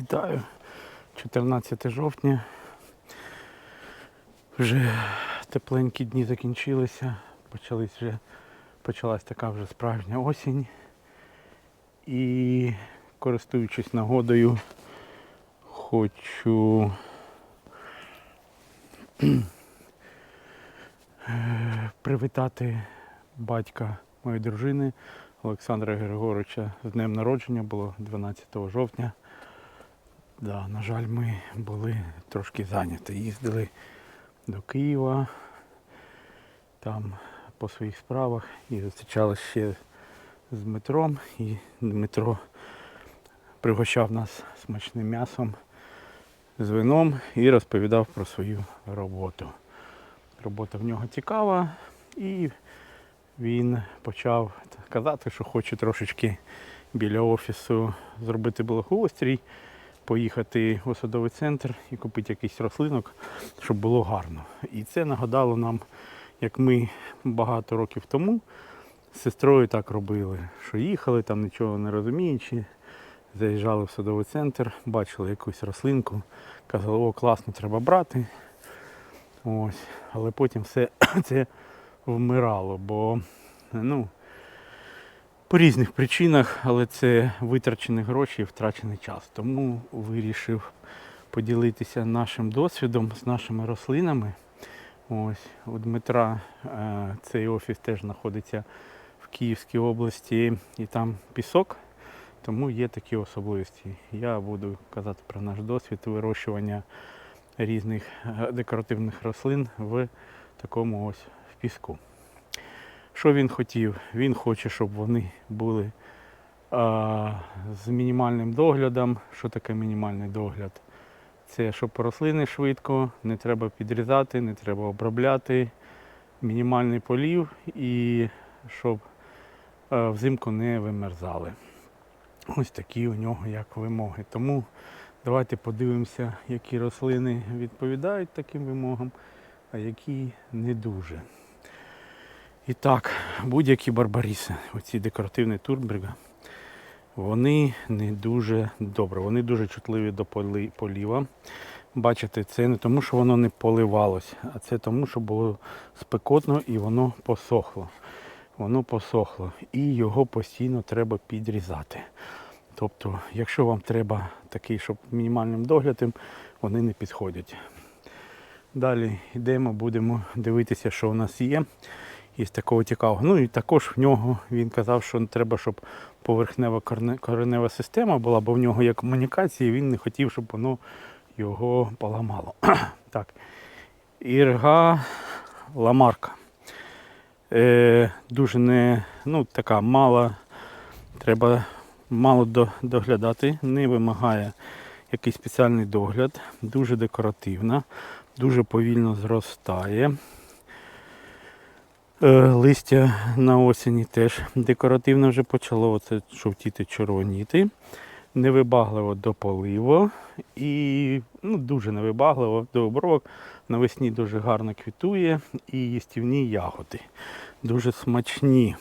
Вітаю. 14 жовтня. Вже тепленькі дні закінчилися. Почались вже, почалась така вже справжня осінь. І користуючись нагодою, хочу е, привітати батька моєї дружини Олександра Григоровича з днем народження було 12 жовтня. Да, на жаль, ми були трошки зайняті. Їздили до Києва, там по своїх справах і зустрічалися ще з Дмитром. І Дмитро пригощав нас смачним м'ясом з вином і розповідав про свою роботу. Робота в нього цікава і він почав казати, що хоче трошечки біля офісу зробити благоустрій, поїхати у садовий центр і купити якийсь рослинок, щоб було гарно. І це нагадало нам, як ми багато років тому з сестрою так робили, що їхали, там нічого не розуміючи, заїжджали в садовий центр, бачили якусь рослинку, казали, о, класно, треба брати. Ось. Але потім все це вмирало, бо ну, по різних причинах, але це витрачені гроші і втрачений час. Тому вирішив поділитися нашим досвідом з нашими рослинами. Ось у Дмитра е, цей офіс теж знаходиться в Київській області і там пісок, тому є такі особливості. Я буду казати про наш досвід вирощування різних е, декоративних рослин в такому ось в піску. Що він хотів? Він хоче, щоб вони були а, з мінімальним доглядом. Що таке мінімальний догляд? Це щоб рослини швидко, не треба підрізати, не треба обробляти, мінімальний полів і щоб а, взимку не вимерзали. Ось такі у нього як вимоги. Тому давайте подивимося, які рослини відповідають таким вимогам, а які не дуже. І так, будь-які барбаріси, оці декоративні турбрига, вони не дуже добре, вони дуже чутливі до поліва. Бачите, це не тому, що воно не поливалось, а це тому, що було спекотно і воно посохло. Воно посохло і його постійно треба підрізати. Тобто, якщо вам треба такий, щоб мінімальним доглядом, вони не підходять. Далі йдемо, будемо дивитися, що у нас є із такого цікавого. Ну і також в нього він казав, що треба, щоб поверхнева коренева система була, бо в нього є комунікації, він не хотів, щоб воно його поламало. так. Ірга ламарка. Е, дуже не, ну, така мала, треба мало до- доглядати, не вимагає якийсь спеціальний догляд, дуже декоративна, дуже повільно зростає. Е, Листя на осені теж декоративно вже почало оце жовтіти, червоніти. Невибагливо до поливу і ну, дуже невибагливо до обробок. Навесні дуже гарно квітує і їстівні ягоди. Дуже смачні.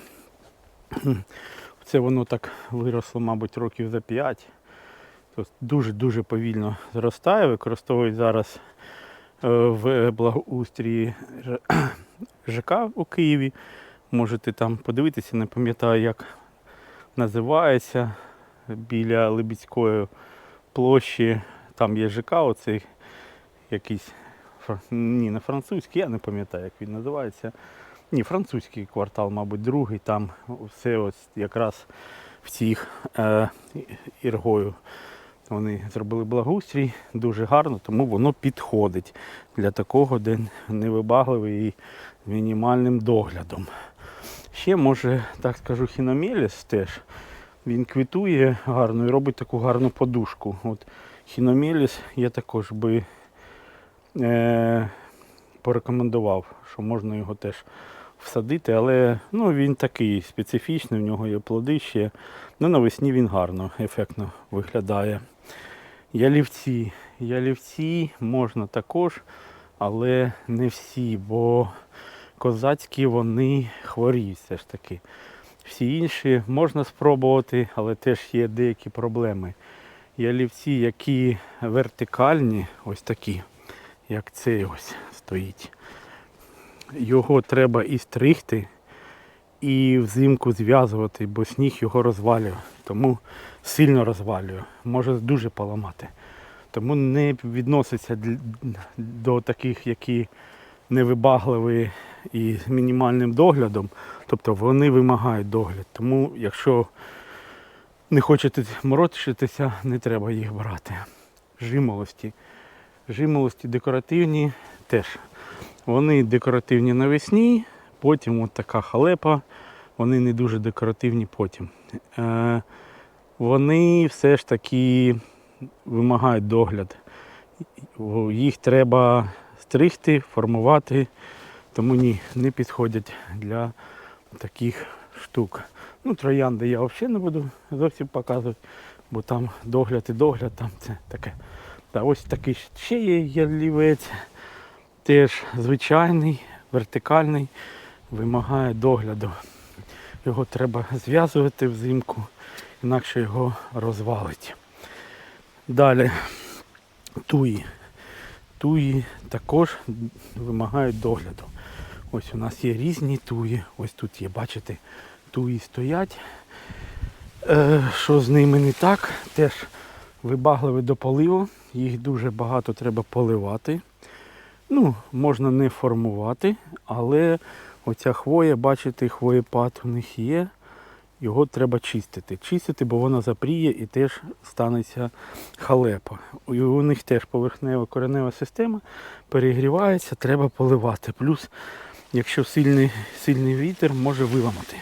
Це воно так виросло, мабуть, років за 5. Тобто дуже-дуже повільно зростає. Використовують зараз е, в благоустрії ЖК у Києві. Можете там подивитися, не пам'ятаю, як називається. Біля Либідської площі. Там є ЖК, оцей якийсь ні, не французький, я не пам'ятаю, як він називається. Ні, французький квартал, мабуть, другий. Там все ось якраз в цих е, іргою. Вони зробили благоустрій дуже гарно, тому воно підходить для такого, де невибагливий і мінімальним доглядом. Ще може, так скажу, хіномеліс теж. Він квітує гарно і робить таку гарну подушку. От хіномеліс я також би е, порекомендував, що можна його теж всадити, але ну, він такий специфічний, в нього є плоди ще. Ну, навесні він гарно, ефектно виглядає. Ялівці. Ялівці можна також, але не всі, бо козацькі вони хворіють все ж таки. Всі інші можна спробувати, але теж є деякі проблеми. ялівці, які вертикальні, ось такі, як цей ось стоїть. Його треба і стригти, і взимку зв'язувати, бо сніг його розвалює. Тому сильно розвалює, може дуже поламати. Тому не відноситься до таких, які невибагливі і мінімальним доглядом. Тобто вони вимагають догляд. Тому якщо не хочете морочитися, не треба їх брати. Жимолості. Жимолості декоративні теж. Вони декоративні навесні, потім от така халепа, вони не дуже декоративні потім. Е, вони все ж таки вимагають догляд. Їх треба стригти, формувати, тому ні, не підходять для таких штук. Ну, троянди я взагалі не буду зовсім показувати, бо там догляд і догляд, там це таке. Та ось такий ще є ялівець, теж звичайний, вертикальний, вимагає догляду. Його треба зв'язувати взимку, інакше його розвалить. Далі туї. Туї також вимагають догляду. Ось у нас є різні туї. Ось тут є, бачите, туї стоять. Е, що з ними не так? Теж вибагливі до поливу. Їх дуже багато треба поливати. Ну, можна не формувати, але оця хвоя, бачите, хвоєпад у них є. Його треба чистити. Чистити, бо вона запріє і теж станеться халепа. І у них теж поверхнева коренева система перегрівається, треба поливати. Плюс, якщо сильний, сильний вітер, може виламати.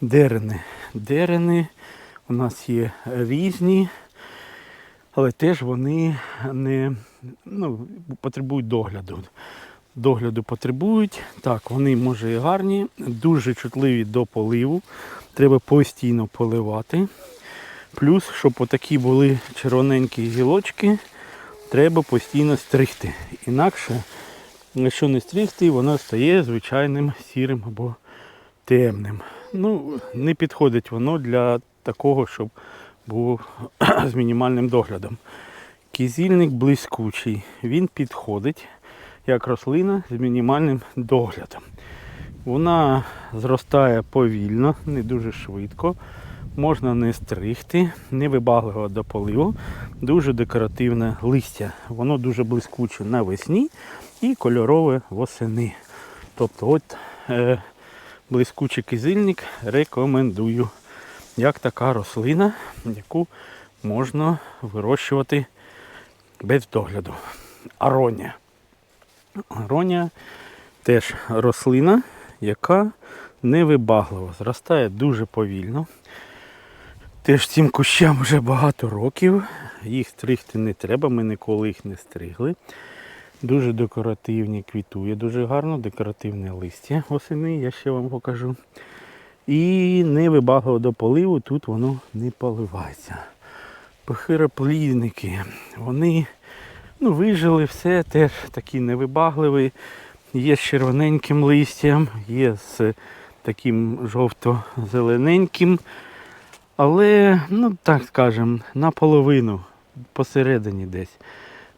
Дерени. Дерени у нас є різні, але теж вони не ну, потребують догляду. Догляду потребують. Так, вони може і гарні, дуже чутливі до поливу. Треба постійно поливати. Плюс, щоб отакі були червоненькі гілочки, треба постійно стригти. Інакше, якщо не стригти, воно стає звичайним сірим або темним. Ну, не підходить воно для такого, щоб був з мінімальним доглядом. Кізільник блискучий, він підходить як рослина з мінімальним доглядом. Вона зростає повільно, не дуже швидко. Можна не стригти, не вибагливо до поливу. Дуже декоративне листя. Воно дуже блискуче навесні і кольорове восени. Тобто от е, блискучий кизильник рекомендую. Як така рослина, яку можна вирощувати без догляду. Аронія. Аронія теж рослина, яка невибаглива, зростає дуже повільно. Теж цим кущам вже багато років. Їх стригти не треба, ми ніколи їх не стригли. Дуже декоративні, квітує дуже гарно, декоративне листя восени, я ще вам покажу. І невибагливо до поливу, тут воно не поливається. Похироплідники, вони ну, вижили все, теж такі невибагливі. Є з червоненьким листям, є з таким жовто-зелененьким. Але, ну так скажемо, наполовину, посередині десь.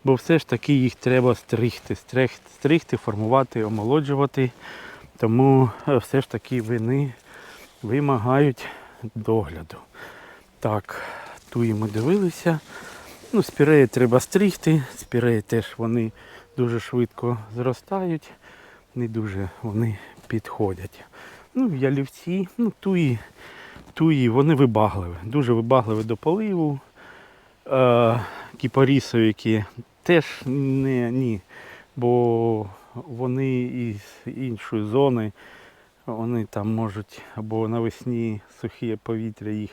Бо все ж таки їх треба стригти, стригти, стригти, формувати, омолоджувати. Тому е, все ж таки вони вимагають догляду. Так, туї ми дивилися. Ну, спіреї треба стригти, спіреї теж вони дуже швидко зростають, не дуже вони підходять. Ну, ялівці, ну, туї, туї, вони вибагливі, дуже вибагливі до поливу. Е, кіпарісовики теж не, ні, бо вони із іншої зони, вони там можуть або навесні сухе повітря їх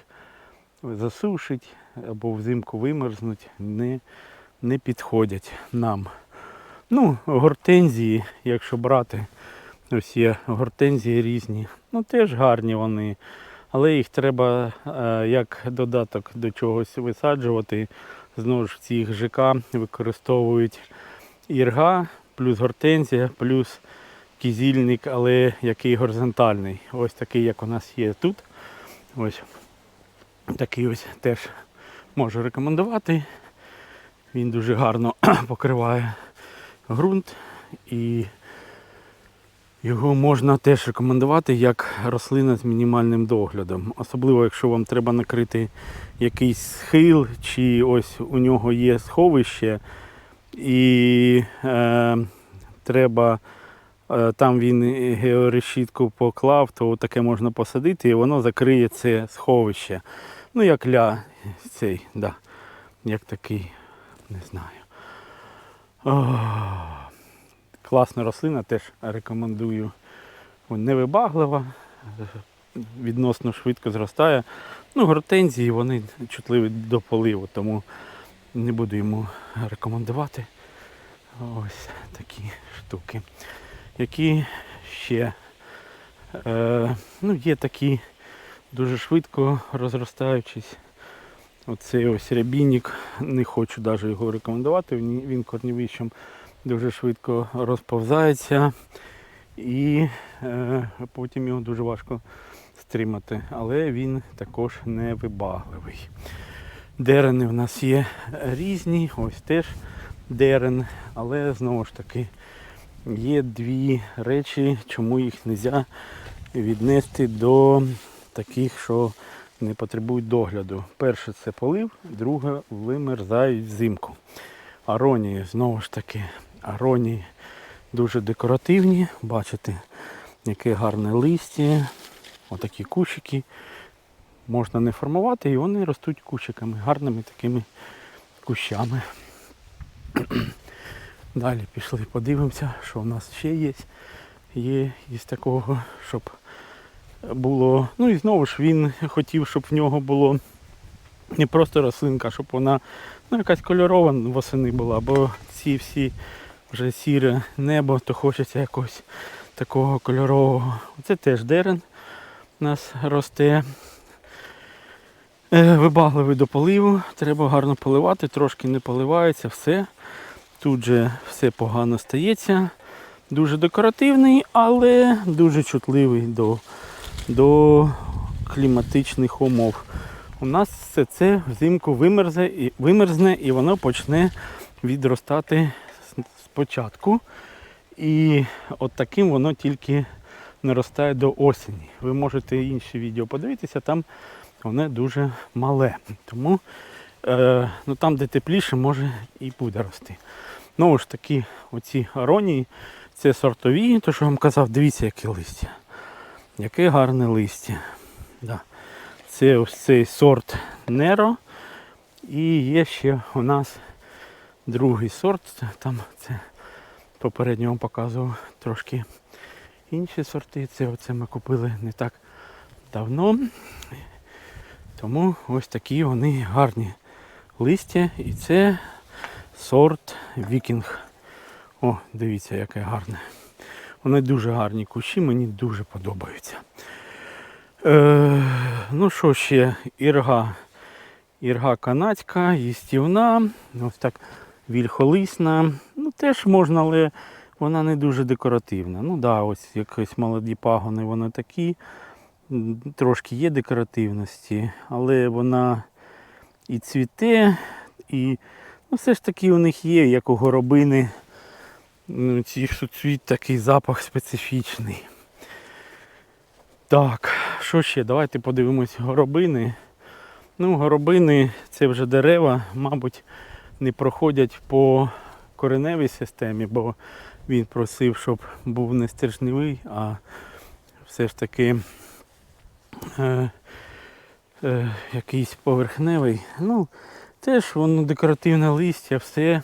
засушить, або взимку вимерзнуть, не, не підходять нам. Ну, гортензії, якщо брати, ось є гортензії різні, ну теж гарні вони. Але їх треба е, як додаток до чогось висаджувати. Знову ж цих ЖК використовують ірга, плюс гортензія, плюс кізільник, але який горизонтальний. Ось такий, як у нас є тут. Ось такий ось теж можу рекомендувати. Він дуже гарно покриває ґрунт і його можна теж рекомендувати як рослина з мінімальним доглядом. Особливо, якщо вам треба накрити якийсь схил, чи ось у нього є сховище, і е, треба, е, там він георешітку поклав, то таке можна посадити і воно закриє це сховище. Ну, як ля цей, да, як такий, не знаю. Ох. Класна рослина, теж рекомендую. Невибаглива, відносно швидко зростає. Ну, гортензії вони чутливі до поливу, тому не буду йому рекомендувати. Ось такі штуки. Які ще е, ну, є такі дуже швидко розростаючись. Оцей ось рябінник, не хочу навіть його рекомендувати, він корневищем дуже швидко розповзається і е, потім його дуже важко стримати. Але він також невибагливий. Дерени в нас є різні, ось теж дерен, але знову ж таки є дві речі, чому їх не можна віднести до таких, що не потребують догляду. Перше це полив, друге вимерзають взимку. Аронії, знову ж таки, аронії дуже декоративні. Бачите, яке гарне листя, отакі кущики. Можна не формувати і вони ростуть кущиками, гарними такими кущами. Далі пішли, подивимося, що в нас ще є. Є із такого, щоб було. Ну і знову ж він хотів, щоб в нього було не просто рослинка, щоб вона ну, якась кольорова восени була, бо ці всі вже сіре небо, то хочеться якогось такого кольорового. Це теж дерен у нас росте. Е, Вибагливий до поливу, треба гарно поливати, трошки не поливається, все. Тут же все погано стається. Дуже декоративний, але дуже чутливий до, до кліматичних умов. У нас все це взимку вимерзне і, вимерзне і воно почне відростати спочатку. І от таким воно тільки наростає до осені. Ви можете інші відео подивитися, там воно дуже мале. Тому е, ну, там, де тепліше, може і буде рости. Знову ж таки, оці аронії, це сортові, то що я вам казав, дивіться, яке листя. Яке гарне листя. Да. Це ось цей сорт Неро. І є ще у нас другий сорт. Там це попередньо вам показував трошки інші сорти. Це оце ми купили не так давно. Тому ось такі вони гарні листя. І це сорт Вікінг. О, дивіться, яке гарне. Вони дуже гарні кущі, мені дуже подобаються. Е, ну що ще, ірга. Ірга канадська, їстівна, ось так вільхолисна. Ну теж можна, але вона не дуже декоративна. Ну да, ось якісь молоді пагони, вони такі. Трошки є декоративності, але вона і цвіте, і ну, все ж таки у них є, як у горобини. Ну, ці суцвіт такий запах специфічний. Так, що ще? Давайте подивимось горобини. Ну, горобини це вже дерева, мабуть, не проходять по кореневій системі, бо він просив, щоб був не стержневий, а все ж таки е, е, якийсь поверхневий. Ну, теж воно декоративне листя, все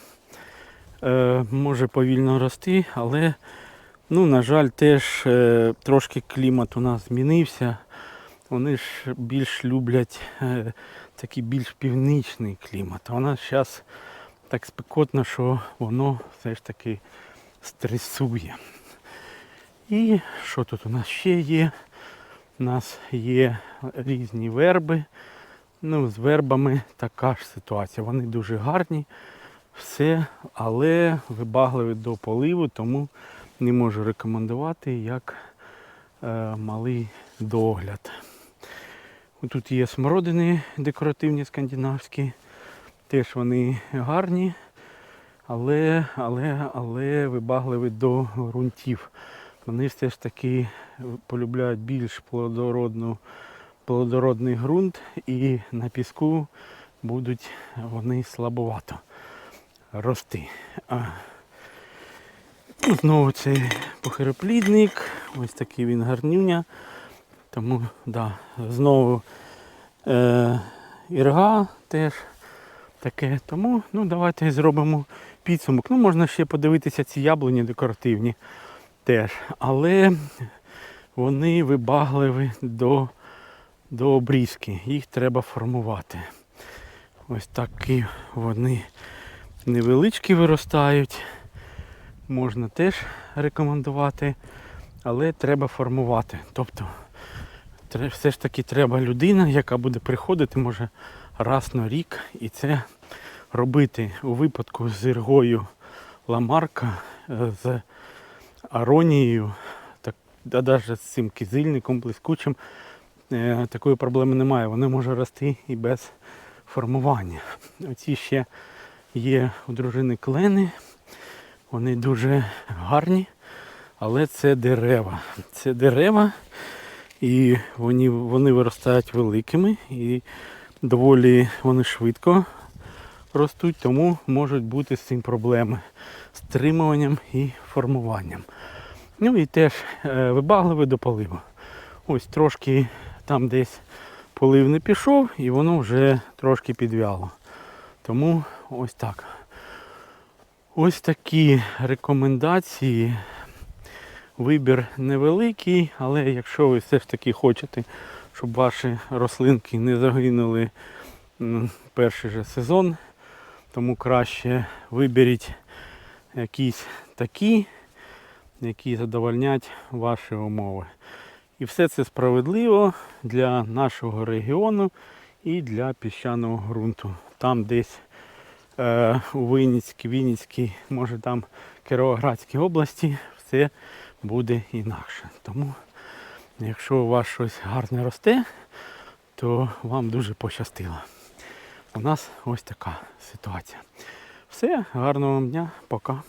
е, може повільно рости, але, ну, на жаль, теж е, трошки клімат у нас змінився. Вони ж більш люблять е, такий більш північний клімат. У нас зараз так спекотно, що воно все ж таки стресує. І що тут у нас ще є? У нас є різні верби. Ну, з вербами така ж ситуація. Вони дуже гарні, все, але вибагливі до поливу, тому не можу рекомендувати як е, малий догляд. Тут є смородини декоративні скандинавські. Теж вони гарні, але, але, але вибагливі до ґрунтів. Вони все ж таки полюбляють більш плодородну, плодородний ґрунт і на піску будуть вони слабовато рости. А знову цей похироплідник, ось такий він гарнюня. Тому да, знову е, ірга теж таке. Тому ну, давайте зробимо підсумок. Ну, можна ще подивитися ці яблуні декоративні теж. Але вони вибагливі до, до обрізки. Їх треба формувати. Ось такі вони невеличкі виростають. Можна теж рекомендувати, але треба формувати. Тобто все ж таки треба людина, яка буде приходити, може, раз на рік і це робити у випадку з іргою ламарка, е, з аронією, так, да, навіть з цим кизильником блискучим, е, такої проблеми немає. Вони можуть рости і без формування. Оці ще є у дружини клени. Вони дуже гарні, але це дерева. Це дерева, і вони, вони виростають великими і доволі вони швидко ростуть, тому можуть бути з цим проблеми з стримуванням і формуванням. Ну і теж е, вибагливе до поливу. Ось трошки там десь полив не пішов і воно вже трошки підвяло. Тому ось так. Ось такі рекомендації. Вибір невеликий, але якщо ви все ж таки хочете, щоб ваші рослинки не загинули перший же сезон, тому краще виберіть якісь такі, які задовольнять ваші умови. І все це справедливо для нашого регіону і для піщаного ґрунту. Там десь е, у Винницькій, Вінницькій, може там Кіровоградській області все буде інакше. Тому, якщо у вас щось гарне росте, то вам дуже пощастило. У нас ось така ситуація. Все, гарного вам дня, пока.